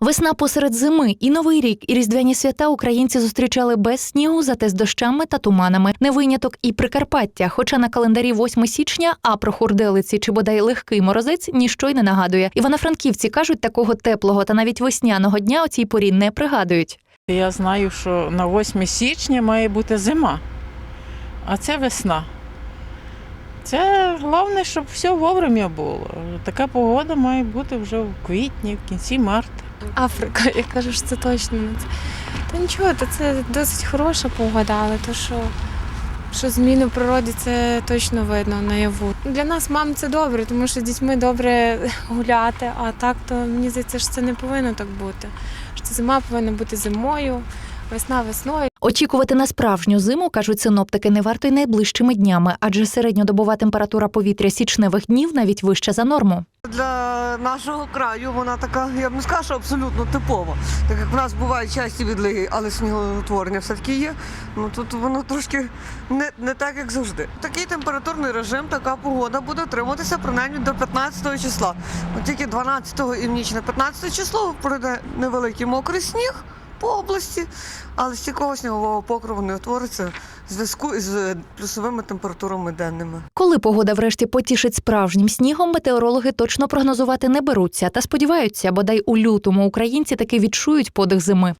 Весна посеред зими і новий рік, і різдвяні свята українці зустрічали без снігу, зате з дощами та туманами. Не виняток і Прикарпаття. Хоча на календарі 8 січня, а про хурделиці чи бодай легкий морозець ніщо й не нагадує. Івано-франківці кажуть, такого теплого та навіть весняного дня у цій порі не пригадують. Я знаю, що на 8 січня має бути зима, а це весна. Це головне, щоб все вовремя було. Така погода має бути вже в квітні, в кінці марта. Африка, я кажу, що це точно не це. Та нічого, то це досить хороша погода, але то, що, що зміни в природі, це точно видно наяву. Для нас, мам, це добре, тому що з дітьми добре гуляти, а так то мені здається, що це не повинно так бути. Що зима повинна бути зимою, весна весною. Очікувати на справжню зиму, кажуть синоптики, не варто й найближчими днями, адже середньодобова температура повітря січневих днів навіть вища за норму. Для нашого краю вона така, я б не сказала, що абсолютно типова. Так як в нас бувають часті відлиги, але снігоутворення все-таки є. Ну тут воно трошки не, не так, як завжди. Такий температурний режим, така погода буде триматися принаймні до 15 числа. От тільки 12 і в ніч на 15 число пройде невеликий мокрий сніг по області, але стійкого снігового покрову не утвориться в зв'язку із плюсовими температурами денними. Коли погода врешті потішить справжнім снігом, метеорологи точно прогнозувати не беруться та сподіваються, бодай у лютому українці таки відчують подих зими.